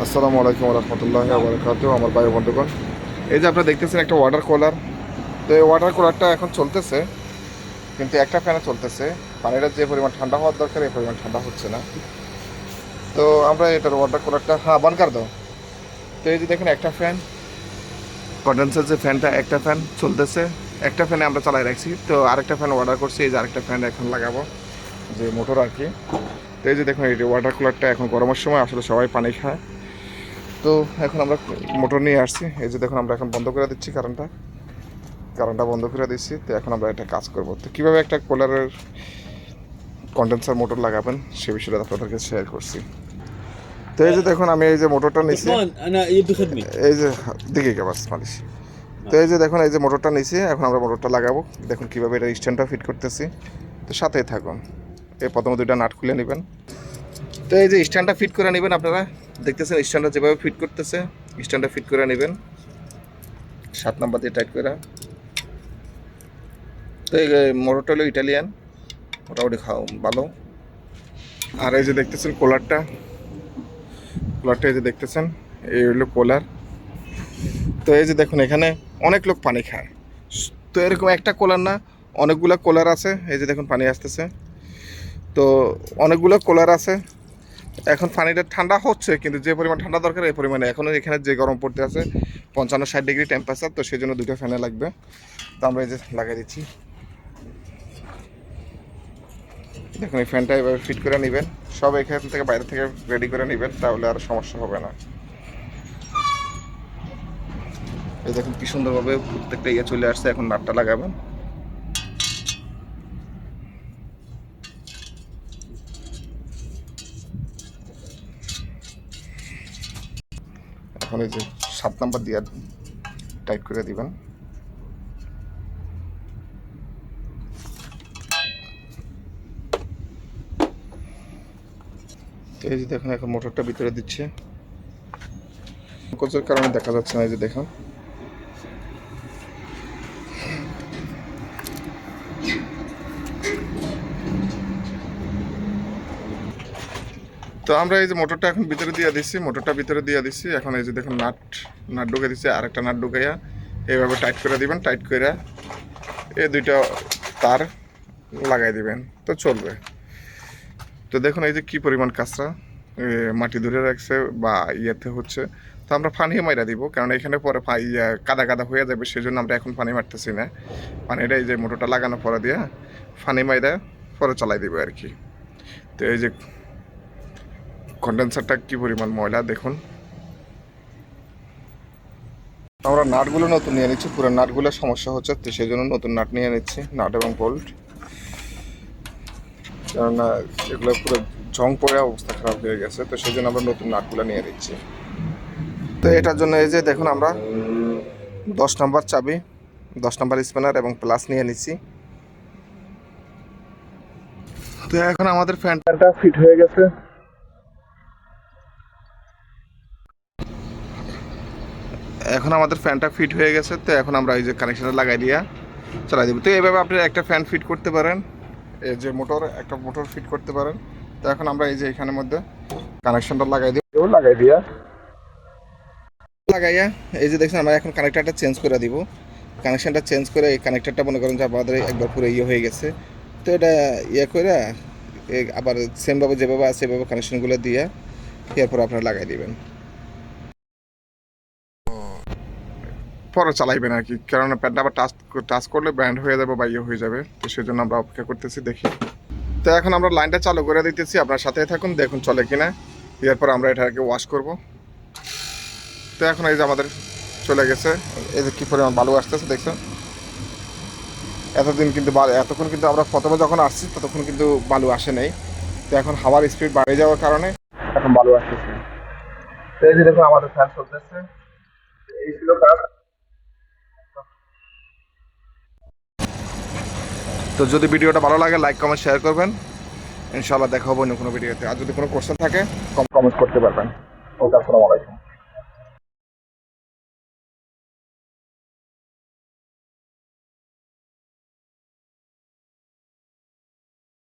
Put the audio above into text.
আসসালামু আলাইকুম রহমতুল্লাহ বারকাত আমার ভাই বন্ধুগণ। এই যে আপনারা দেখতেছেন একটা ওয়াটার কুলার তো এই ওয়াটার কুলারটা এখন চলতেছে, কিন্তু একটা ফ্যানে চলতেছে। পানিটা যে পরিমাণ ঠান্ডা হওয়ার দরকার, এই পরিমাণ ঠান্ডা হচ্ছে না। তো আমরা এটার ওয়াটার কুলারটা হ্যাঁ বন্ধ কর দাও। তো এই যে দেখেন একটা ফ্যান কন্ডেন্সার যে ফ্যানটা একটা ফ্যান চলতেছে। একটা ফ্যানে আমরা চালাই রাখছি। তো আরেকটা ফ্যান অর্ডার করছি, এই যে আরেকটা ফ্যান এখন লাগাবো, যে মোটর আর কি। তো এই যে দেখুন, এই ওয়াটার কুলারটা এখন গরমের সময়, আসলে সবাই পানি খায়। তো এখন আমরা মোটর নিয়ে আসছি। এই যে দেখুন আমরা এখন বন্ধ করে দিচ্ছি কারেন্টটা কারেন্টটা বন্ধ করে দিচ্ছি। তো এখন আমরা একটা কাজ করব। তো কীভাবে একটা কুলারের কন্ডেন্সার মোটর লাগাবেন সে বিষয়টা আপনাদেরকে শেয়ার করছি। তো এই যে দেখুন আমি এই যে মোটরটা নিছি। এই যে দিকে বাস মালিশ। তো এই যে দেখুন এই যে মোটরটা নিছি এখন আমরা মোটরটা লাগাবো। দেখুন কীভাবে এটা স্ট্যান্ডটা ফিট করতেছি। তো সাথেই থাকুন। এই প্রথমে দুইটা নাট খুলে নেবেন। তো এই যে স্ট্যান্ডটা ফিট করে নেবেন আপনারা। দেখতেছেন, স্ট্যান্ডটা যেভাবে ফিট করতেছে, স্ট্যান্ডটা ফিট করে নেবেন। সাত নাম্বার দিয়ে টাইট করে। তো এই মোটরটা হলো ইটালিয়ান মোটামুটি খাও, ভালো। আর এই যে দেখতেছেন কোলারটা কোলারটা এই যে দেখতেছেন, এই হলো কোলার তো এই যে দেখুন, এখানে অনেক লোক পানি খায়। তো এরকম একটা কোলার না, অনেকগুলো কোলার আছে। এই যে দেখুন, পানি আসতেছে। তো অনেকগুলো কোলার আছে। এখন পানিটা ঠান্ডা হচ্ছে, কিন্তু যে পরিমাণ ঠান্ডা দরকার এই পরিমাণে। এখনও এখানে যে গরম পড়তে আছে, পঞ্চান্ন ষাট ডিগ্রি টেম্পারেচার তো সেই জন্য দুটো ফ্যানে লাগবে। তো আমরা এই যে লাগিয়ে দিচ্ছি। দেখুন, এই ফ্যানটা এবার ফিট করে নেবেন। সব এখান থেকে বাইরে থেকে রেডি করে নেবেন, তাহলে আর সমস্যা হবে না। এই দেখুন, কি সুন্দরভাবে প্রত্যেকটা ইয়ে চলে আসছে, এখন নাটটা লাগাবেন এই যে সাত নাম্বার দিয়ে টাইট করে দিবেন। এই যে দেখুন, এখন মোটরটা ভিতরে দিচ্ছে। কোচের কারণে দেখা যাচ্ছে না, এই যে দেখুন। তো আমরা এই যে মোটরটা এখন ভিতরে দিয়ে দিচ্ছি মোটরটা ভিতরে দিয়ে দিচ্ছি এখন এই যে দেখুন নাট নাট ঢুকে দিচ্ছি আরেকটা নাট ঢুকাইয়া এইভাবে টাইট করে দিবেন, টাইট করে এই দুইটা তার লাগাই দিবেন, তো চলবে। তো দেখুন এই যে কি পরিমাণ কাঁচরা মাটি ধরে রাখছে বা ইয়েতে হচ্ছে। তো আমরা পানি মাইরা দিব, কারণ এখানে পরে ইয়া, কাদা কাদা হয়ে যাবে সেই জন্য আমরা এখন পানি মারতেছি না। পানিটা এই যে মোটরটা লাগানো পরে দিয়ে পানি মাইরা পরে চালাই দিব আর কি। তো এই যে কন্ডেন্সারটা কি পরিমাণ ময়লা, দেখুন। আমরা নাটগুলো নতুন নিয়ে নিচ্ছি, পুরো নাটগুলো সমস্যা হচ্ছে, তো সেই জন্য নতুন নাট নিয়ে নিচ্ছি, নাট এবং বোল্ট কেননা এগুলো পুরো জং পড়ে অবস্থা খারাপ হয়ে গেছে, তো সেই জন্য আমরা নতুন নাটগুলো নিয়ে নিচ্ছি। তো এটার জন্য এই যে দেখুন আমরা দশ নম্বর চাবি, দশ নম্বর স্প্যানার এবং প্লাস নিয়ে নিচ্ছি। তো এখন আমাদের ফ্যানটা ফিট হয়ে গেছে। এখন আমাদের ফ্যানটা ফিট হয়ে গেছে তো এখন আমরা এই যে কানেকশনটা লাগাই দিয়া চালাই দেবো। তো এইভাবে আপনি একটা ফ্যান ফিট করতে পারেন এই যে মোটর একটা মোটর ফিট করতে পারেন। তো এখন আমরা এই যে এখানের মধ্যে কানেকশনটা লাগাই দিব লাগাই দিয়া। লাগাইয়া এই যে দেখছেন আমরা এখন কানেক্টারটা চেঞ্জ করে দিব। কানেকশনটা চেঞ্জ করে এই কানেক্টারটা মনে করেন যে আমাদের একবার পুরো ইয়ে হয়ে গেছে। তো এটা ইয়ে করে আবার সেমভাবে যেভাবে আছে সেভাবে কানেকশনগুলো দিয়ে এরপর আপনারা লাগাই দিবেন। পরে চালাইবেন আর কি। কেননা প্যাডটা আবার টাচ টাচ করলে ব্যান্ড হয়ে যাবে বা ইয়ে হয়ে যাবে। তো সেই জন্য আমরা অপেক্ষা করতেছি, দেখি। তো এখন আমরা লাইনটা চালু করে দিতেছি। আপনার সাথে থাকুন, দেখুন চলে কিনা। এরপর আমরা এটাকে ওয়াশ করব। তো এখন এই যে আমাদের চলে গেছে। এই যে কী পরিমাণ বালু আসতেছে, দেখছেন? এতদিন কিন্তু এতক্ষণ কিন্তু আমরা প্রথমে যখন আসছি, ততক্ষণ কিন্তু বালু আসে নাই। তো এখন হাওয়ার স্পিড বাড়িয়ে যাওয়ার কারণে এখন বালু আসতেছে। তো এই যে দেখুন, আমাদের ফ্যান চলতেছে। এই ছিল তো যদি ভিডিওটা ভালো লাগে লাইক কমেন্ট শেয়ার করবেন। ইনশাআল্লাহ দেখা হবে অন্য কোনো ভিডিওতে। আর যদি কোনো কোশ্চেন থাকে কম কমেন্ট করতে পারবেন। ওকে, আসসালামু আলাইকুম।